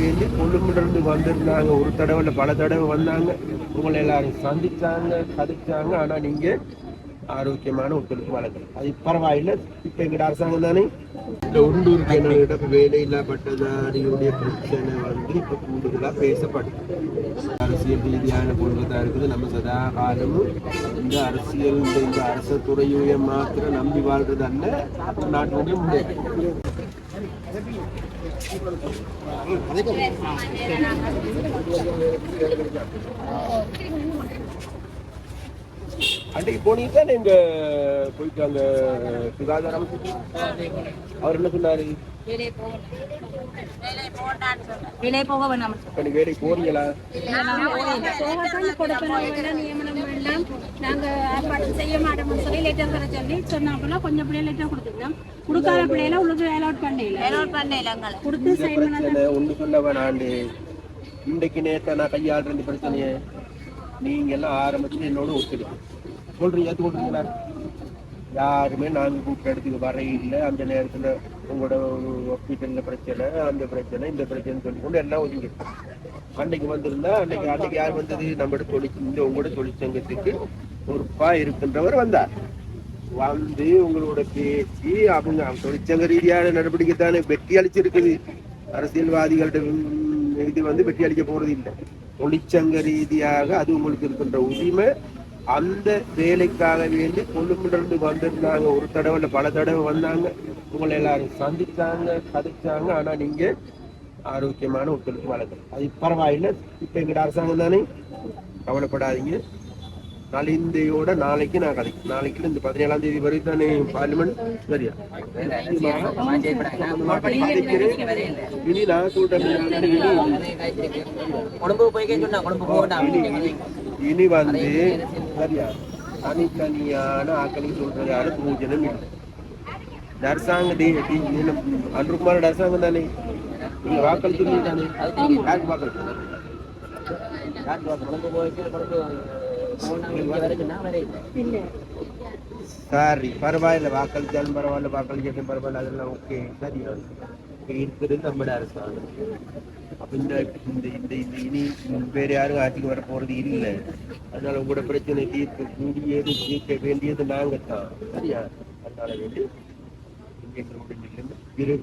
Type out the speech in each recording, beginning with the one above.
வேண்டி கொழும்புலேருந்து வந்திருந்தாங்க. ஒரு தடவை இல்லை பல தடவை வந்தாங்க. உங்களை எல்லாரும் சந்தித்தாங்க கதைச்சாங்க ஆனால் நீங்கள் ஆரோக்கியமான ஒத்துழைப்பு வழங்கல். அது பரவாயில்லை. இப்போ எங்கட அரசாங்கம் தானே? இந்த உள்ளூர் ஜனங்களிடம் இப்போ வேலையில்லா பட்டதாரியுடைய பிரச்சனை வந்து இப்போ கூடுதலாக பேசப்படுது அரசியல் ரீதியான பொருள்தான் இருக்குது. நம்ம சதா காலமும் இந்த அரசியல் இந்த இந்த அரசு துறையை மாத்திரம் நம்பி வாழ்றது அல்ல நாட்டுடைய முன்னேற்றம். அன்றைக்கு போனீங்க தானே இங்க போயிட்டு அங்க சுகாதாரம்? அவர் என்ன சொன்னாரு? விலை போக வேணாம் வேலைக்கு போறீங்களா? நியமனம்? வேண்டாம் நாங்க ஏற்பாடு செய்ய மாட்டோம்னு சொல்லி லெட்டர் தர சொல்லி சொன்னாப்புல கொஞ்சம் பிள்ளைய லெட்டர் கொடுத்துருந்தோம் கொடுக்காத பிள்ளையில உங்களுக்கு அலோட் பண்ணல. அலோட் பண்ணல எங்களை. கொடுத்து இந்த பிரச்சனை ஒண்ணு சொல்ல வேணாண்டு. இன்றைக்கு நேத்த நான் கையாளுற இந்த பிரச்சனையை நீங்க எல்லாம் ஆரம்பத்துல என்னோட ஒத்துடு சொல்றீங்க ஏத்துக்கொள்றீங்களா யாருமே நாங்க கூப்பிட்ட இடத்துக்கு வர இல்லை. அந்த நேரத்துல உங்களோட ஹாஸ்பிட்டல்ல பிரச்சனை அந்த பிரச்சனை இந்த பிரச்சனை சொல்லி கொண்டு எல்லாம் ஒதுங்கி அன்னைக்கு வந்திருந்தா அன்னைக்கு அன்னைக்கு யார் வந்தது? நம்மளோட இந்த உங்களோட தொழிற்சங்கத்துக்கு பொறுப்பா இருக்கின்றவர் வந்தார். வந்து உங்களோட பேச்சு அவங்க தொழிற்சங்க ரீதியான நடவடிக்கை தானே வெற்றி அளிச்சிருக்குது. அரசியல்வாதிகள்ட்ட இது வந்து வெற்றி அளிக்க போறது இல்லை. தொழிற்சங்க ரீதியாக அது உங்களுக்கு இருக்கின்ற உரிமை. அந்த வேலைக்காக வேண்டி கொழும்புலேருந்து வந்திருந்தாங்க. ஒரு தடவை இல்லை பல தடவை வந்தாங்க. உங்களை எல்லாரும் சந்திச்சாங்க கதைச்சாங்க ஆனா நீங்க ஆரோக்கியமான ஒத்துழைப்பு வழங்கல். அது பரவாயில்லை. இப்ப எங்கட அரசாங்கம் தானே? கவலைப்படாதீங்க. நலிந்தையோட நாளைக்கு நான் கதை நாளைக்கு இந்த பதினேழாம் தேதி வரை தானே பார்லிமெண்ட் சரியா. இனி நான் சொல்றேன். இனி வந்து சரியா? தனித்தனியான ஆக்களுக்கு சொல்றது யாரு பூஜனம் இல்லை. அரசாங்க அன்றுகுமாரோட அரசாங்கம் தானே? நீங்க வாக்களிச்சு தானே யாருக்கு வாக்களிச்சு யாருக்கு வாக்களிச்சு சாரி போய் கொழும்பு போனா சரி பரவாயில்ல வாக்களிச்சாலும் பரவாயில்ல வாக்களிச்சாலும் பரவாயில்ல அதெல்லாம் ஓகே சரி இருக்கிறது நம்மட அரசாங்கம். அப்போ இந்த இந்த இந்த இந்த இனி வேறு யாரும் ஆட்சிக்கு வர போறது இல்லை. அதனால உங்களோட பிரச்சனை தீர்க்க கூடியது தீர்க்க வேண்டியது நாங்கள் தான் சரியா? அதனால வேண்டி இங்க இந்த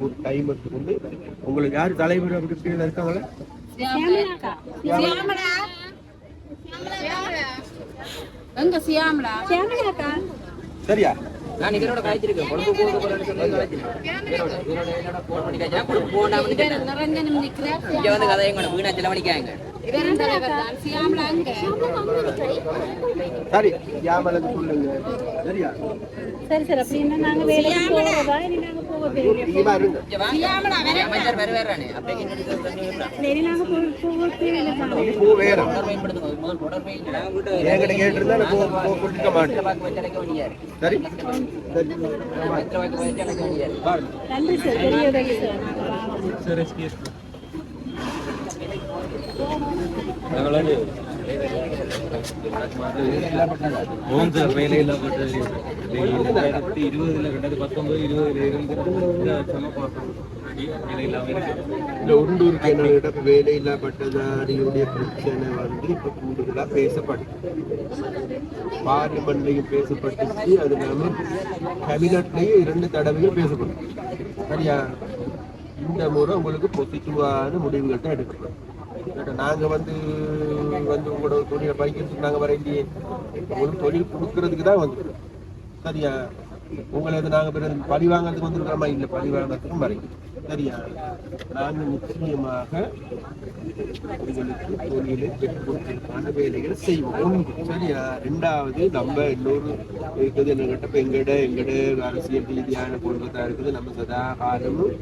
ஒரு டைம் எடுத்துக்கொண்டு உங்களுக்கு யார் தலைவர் அப்படி இருக்காங்களா? எங்க சியாமலா? சியாமலாக்கா. சரியா? நான் இதனோட காய்ச்சிருக்கேன். கொழும்பு போக போறேன்னு சொல்லி காய்ச்சிருக்கேன். போன் பண்ணி காய்ச்சினா கொழும்பு போனாமனு கேட்டேன். நிரஞ்சனம் நிக்கிற இங்க வந்து கதையை வீணா செலவழிக்காங்க சியாமலா சரி யாமலன்னு சொல்லுங்க. சரியா? சரி சரி அப்படின்னா நாங்க வேலைக்கு போறதா இனி நாங்க நீங்க இருங்க. இங்க வாங்க அமைச்சர் வேற வேறானே சொல்லி சரி நாங்க போக போக தெரியல நீ போ வேற என்கிட்ட கேட்டிருந்தா நான் போ போ கொடுக்க மாட்டேன். சரி. சரி நன்றி சார். பெரிய உதவி சார் நாங்க வாரோம். ஓம் சார் வேலையில்லா பட்டது ரெண்டாயிரத்தி இருபதுல ரெண்டாயிரத்தி பத்தொன்பது இருபதுல இருந்து இந்த வருஷமா பார்க்கணும் வேலையில்லாம இருக்கு இந்த உள்ளூர் ஜனங்களிடம் வேலையில்லா பட்டதாரியுடைய பிரச்சனை வந்து இப்ப கூடுதலா பேசப்படுது பார்லிமெண்ட்லயும் பேசப்பட்டுச்சு அது இல்லாம கேபினட்லயும் இரண்டு தடவையும் பேசப்படும் சரியா இந்த முறை உங்களுக்கு பொசிட்டிவான முடிவுகள் தான் எடுக்கப்படும் நாங்கள் வந்து வந்து உங்களோட தொழிலை படிக்கிறதுக்கு நாங்கள் வர இல்லையே உங்களுக்கு தொழில் கொடுக்கறதுக்கு தான் வந்து சரியா? உங்களது நாங்கள் பிறகு பழி வாங்கிறதுக்கு வந்துருக்கிறோமா இல்லை. பழி வாங்கிறதுக்கும் வரைக்கும் சரியா? நாங்கள் நிச்சயமாக உங்களுக்கு தொழிலை பெற்றுக் கொடுப்பதற்கான வேலைகளை செய்வோம். ஒன்று சரியா? ரெண்டாவது நம்ம இன்னொரு இருக்குது. என்னகிட்ட இப்போ எங்கட எங்கட அரசியல் ரீதியான கொள்கை இருக்குது. நம்ம சதா காலமும்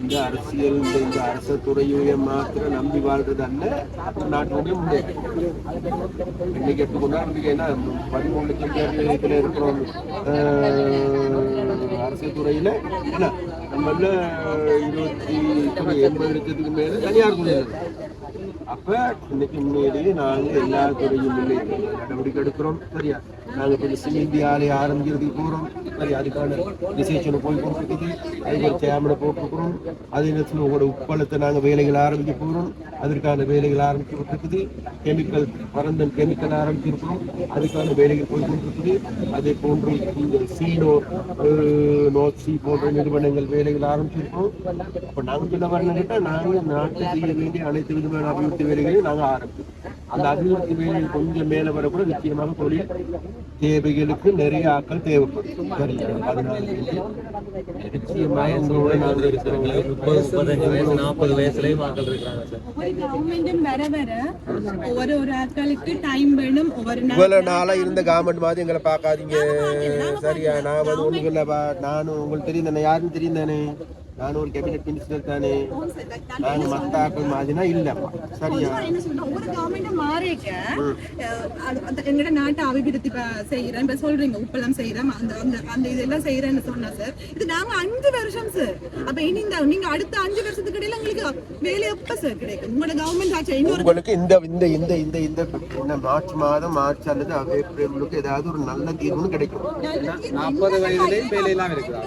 இந்த அரசியல் இந்த இந்த அரச துறையை மாத்திரம் நம்பி வாழ்றது அல்ல. நாட்டுடைய முன்னேற்றம் இன்னைக்கு எடுத்துக்கொண்டா இன்னைக்கு என்ன? பதிமூணு லட்சம் பேர் இருக்கிறோம் அரசு அரசியல் துறையில என்ன நம்மள இருபத்தி எண்பது லட்சத்துக்கு மேலே தனியார் துறையில அப்போ இன்னைக்கு முன்னேறி நாங்கள் எல்லா துறையும் முன்னேறி நடவடிக்கை எடுக்கிறோம் சரியா? நாங்கள் இப்போ இந்த ஆரம்பிக்கிறதுக்கு போகிறோம் சரி அதுக்கான டிசிஷனை போய் கொடுத்துருக்குது அதுக்கு ஒரு சேமனை போட்டிருக்கிறோம் அதே நேரத்தில் உங்களோட உப்பளத்தை நாங்கள் வேலைகள் ஆரம்பிக்க போகிறோம். அதற்கான வேலைகள் ஆரம்பிச்சு கொடுத்துருக்குது கெமிக்கல் பரந்தன் கெமிக்கல் ஆரம்பிச்சிருக்கிறோம் அதுக்கான வேலைகள் போய் கொண்டிருக்குது அதே போன்று இந்த சீனோ நோட் சி போன்ற நிறுவனங்கள் வேலைகள் ஆரம்பிச்சிருக்கோம். அப்போ நாங்கள் சொல்ல வரணுங்கிட்ட நாங்கள் நாட்டில் செய்ய வேண்டிய அனைத்து விதமான அபிவிருத்தி வேலைகளையும் நாங்கள் ஆரம்பிச்சோம் அந்த அபிவிருத்தி வேலைகள் கொஞ்சம் மேலே வரக்கூட நிச்சயமாக தொழில் தேவைகளுக்கு நிறைய ஆட்கள் தேவைப்படும் நிச்சயமாக நாங்கள் முப்பது முப்பத்தஞ்சு வயசு நாற்பது வயசுலயும் மக்கள் இருக்கிறாங்க இவ்வளவு நாளா இருந்த கவர்மெண்ட் மாதிரி எங்களை பார்க்காதீங்க. சரியா நான் வந்து ஒண்ணுக்கு இல்லப்பா நானும் உங்களுக்கு தெரியும் தானே யாருன்னு தெரியும் தானே. நானும் ஒரு கேபினெட் மினிஸ்டர் தானே நாங்க மத்த ஆட்கள் மாதிரினா இல்லப்பா சரியா? அந்த எங்கட நாட்டை அபிவிருத்தி செய்யறேன் இப்ப சொல்றீங்க உப்பெல்லாம் செய்யறேன் அந்த அந்த அந்த இதெல்லாம் செய்யறேன்னு சொன்னா சார் இது நாங்க அஞ்சு வருஷம் சார் அப்ப இனி இந்த நீங்க அடுத்த அஞ்சு வருஷத்துக்கு இடையில எங்களுக்கு வேலை எப்ப சார் கிடைக்கும்? உங்களோட கவர்மெண்ட் ஆச்சு இன்னொரு உங்களுக்கு இந்த இந்த இந்த இந்த இந்த மார்ச் மாதம் மார்ச் அல்லது ஏப்ரலுக்கு ஏதாவது ஒரு நல்ல தீர்வுன்னு கிடைக்கும். நாற்பது வயதுலயும் வேலையெல்லாம் இருக்குதா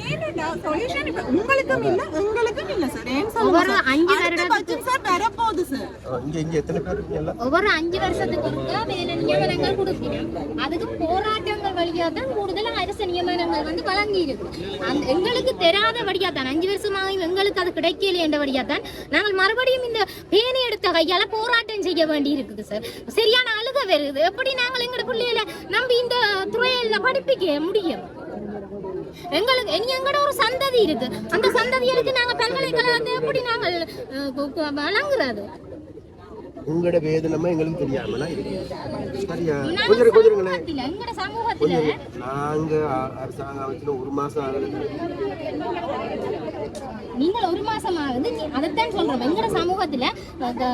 ஏனடா சொல்யூஷன் இப்ப உங்களுக்கும் இல்ல எங்களுக்கும் இல்ல சார் ஏன் சொல்லுங்க ஒவ்வொரு சார்? அஞ்சு அடுத்த வருடத்துக்கு- budget சார் வரப்போகுது சார் ஆ, இங்க இங்க எத்தனை பேர் இருக்கீங்க ஒவ்வொரு அஞ்சு வருஷத்துக்கு ஒருக்கா வேலை நியமனங்கள் கொடுக்கணும். அதுக்கு போராட்டங்கள் வழியா தான் கூடுதல் அரசு நியமனங்கள் வந்து வழங்கி இருக்கு அந்த எங்களுக்கு தெரியாத வழியா தான் அஞ்சு வருஷமாக எங்களுக்கு அது கிடைக்கல என்ற வழியா தான் நாங்கள் மறுபடியும் இந்த பேணி எடுத்த கையால போராட்டம் செய்ய வேண்டி இருக்குது சார் சரியான அழுக வருது. எப்படி நாங்கள் எங்களோட பிள்ளைகளை நம்பி இந்த துறையில படிப்பிக்க முடியும்? எங்களுக்கு இனி எங்கட ஒரு சந்ததி இருக்கு. அந்த சந்ததிகளுக்கு நாங்க பல்கலைக்கழகத்தை எப்படி நாங்கள் வழங்குறது? உங்களோட வேதனமா எங்களுக்கு தெரியாமலா சரியா? கொஞ்சம் கொஞ்சங்களேன் நாங்க அ- அரசாங்க அமைச்சுல ஒரு மாசம் ஆகுது. நீங்கள் ஒரு மாசம் ஆகுது. அதைத்தான் சொல்றோம். எங்கட சமூகத்துல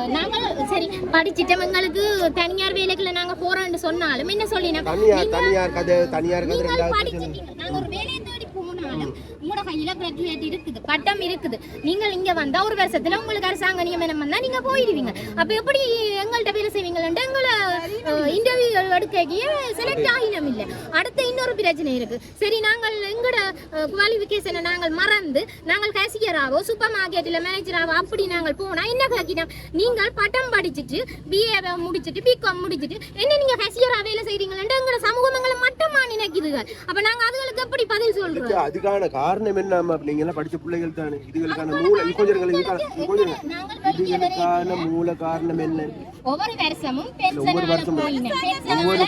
நாங்கள் சரி படிச்சிட்டோம். எங்களுக்கு தனியார் வேலைக்குள்ள நாங்க போறோம்னு சொன்னாலும் என்ன சொல்லினா தனியார் தனியார் கதை தனியார் கதை ரெண்டாவது பிரச்சனை. படிச்சிட்டீங்க நாங்க ஒரு வேலையை தேடி போனாலும் உங்களோட கையில கிராஜுவேட் இருக்குது. பட்டம் இருக்குது. நீங்கள் இங்க வந்தா ஒரு வருஷத்துல உங்களுக்கு அரசாங்க நியமனம் வந்தா நீங்க போயிடுவீங்க. அப்ப எப்படி எங்கள்கிட்ட வேலை செய்வீங்கள்ட்டு எங்களை இன்டர்வியூ எடுக்கையே செலக்ட் ஆகினம் இல்ல. அடுத்த இன்னொரு பிரச்சனை இருக்கு. சரி நாங்கள் எங்களோட குவாலிஃபிகேஷனை நாங்கள் மறந்து நாங்கள் கேசியராவோ சூப்பர் மார்க்கெட்டில் மேனேஜராவோ அப்படி நாங்கள் போனா என்ன கேட்கினோம் நீங்கள் பட்டம் படிச்சுட்டு பிஏ முடிச்சுட்டு பிகாம் முடிச்சுட்டு என்ன நீங்க கேசியரா வேலை செய்றீங்கள்ட்டு எங்களோட சமூகம் நினைக்குதுகள் அப்ப நாங்க அதுகளுக்கு எப்படி பதில் சொல்றோம் அதுக்கான காரணம் என்ன? எல்லாம் படிச்ச பிள்ளைகள் தானே. இதுகளுக்கான மூல இதுகளுக்கான மூல காரணம் என்ன? ஒவ்வொரு வருஷமும் ஒவ்வொரு வருஷமும் ஒவ்வொரு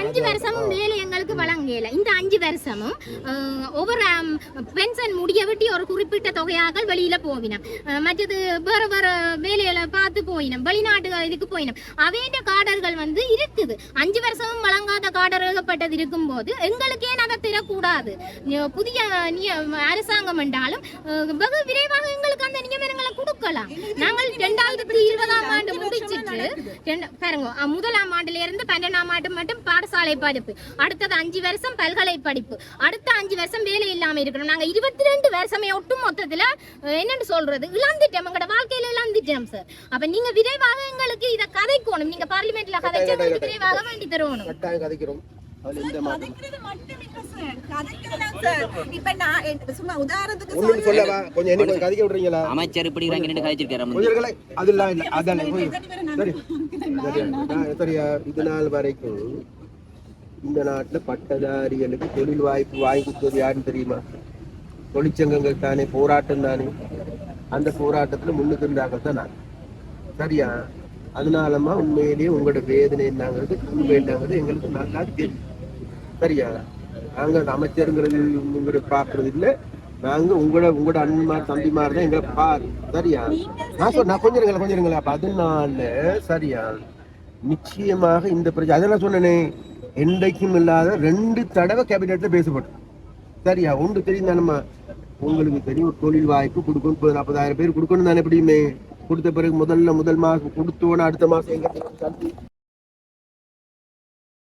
அஞ்சு வருஷமும் வேலை எங்களுக்கு வழங்கல. இந்த அஞ்சு வருஷமும் அஹ், ஒவ்வொரு பென்ஷன் முடிய விட்டு ஒரு குறிப்பிட்ட தொகையாக வெளியில போவினோம் மற்றது வேற வேற வேலையில பார்த்து போயினோம். வெளிநாட்டு இதுக்கு போயினோம். அவேண்ட காடர்கள் வந்து இருக்குது. அஞ்சு வருஷமும் வழங்காத காடர் எழுதப்பட்டது இருக்கும்போது எங்களுக்கு ஏன் அதை தரக்கூடாது புதிய நிய- அரசாங்கம் என்றாலும் வெகு விரைவாக எங்களுக்கு அந்த நியமனங்களை கொடுக்கலாம். நாங்கள் ரெண்டாயிரத்தி இருபதாம் ஆண்டு முடிச்சிட்டு பாருங்க முதலாம் ஆண்டுல இருந்து பன்னெண்டாம் ஆண்டு மட்டும் பாடசாலை படிப்பு அடுத்தது அஞ்சு வருஷம் பல்கலை படிப்பு அடுத்த அஞ்சு வருஷம் வேலை இல்லாம இருக்கணும். நாங்க இருபத்தி ரெண்டு வருஷமே ஒட்டு மொத்தத்துல என்னன்னு சொல்றது? இழந்துட்டோம் எங்களோட வாழ்க்கையில இழந்துட்டோம் சார் அப்ப நீங்க விரைவாக எங்களுக்கு இதை கதைக்கணும். நீங்க பார்லிமெண்ட்ல கதைச்சு விரைவாக வேண்டி தருவணும் அமைச்சர் இப்படி ரெண்டு கழிச்சிருக்காரு கொஞ்சம் இருக்கல அதெல்லாம் இல்ல அதெல்லாம் கொஞ்சம் சரி சரியா நான் சரியா இது நாள் வரைக்கும் இந்த நாட்டுல பட்டதாரிகளுக்கு தொழில் வாய்ப்பு கொடுத்தது யாருன்னு தெரியுமா? தொழிற்சங்கங்கள் தானே போராட்டம் தானே. அந்த போராட்டத்துல முன்னுக்கு இருந்தாங்க தான் நான். சரியா? அதனாலமா உண்மையிலேயே உங்களோட வேதனை என்னங்கிறது உண்மைங்கிறது எங்களுக்கு நல்லா தெரியும். சரியா? நாங்க அந்த அமைச்சருங்கிறது பாக்குறது இல்ல நாங்க உங்களோட உங்களோட அண்ணன்மார் தம்பிமார் தான் எங்களை பாரு. சரியா? நான் சொல் நான் கொஞ்சம் இருங்களேன். கொஞ்சம் அதனால சரியா? நிச்சயமாக இந்த பிரச்சனை அதை நான் சொன்னேனே? என்றைக்கும் இல்லாத ரெண்டு தடவை கேபினெட்ல பேசப்படும் சரியா? ஒன்று தெரியும் தானம்மா? உங்களுக்கு தெரியும் ஒரு தொழில் வாய்ப்பு கொடுக்கணும் முப்பது நாற்பதாயிரம் பேர் கொடுக்கணும் தானே எப்படியுமே. கொடுத்த பிறகு முதல்ல முதல் மாசம் கொடுத்தோன்னு அடுத்த மாசம் எங்க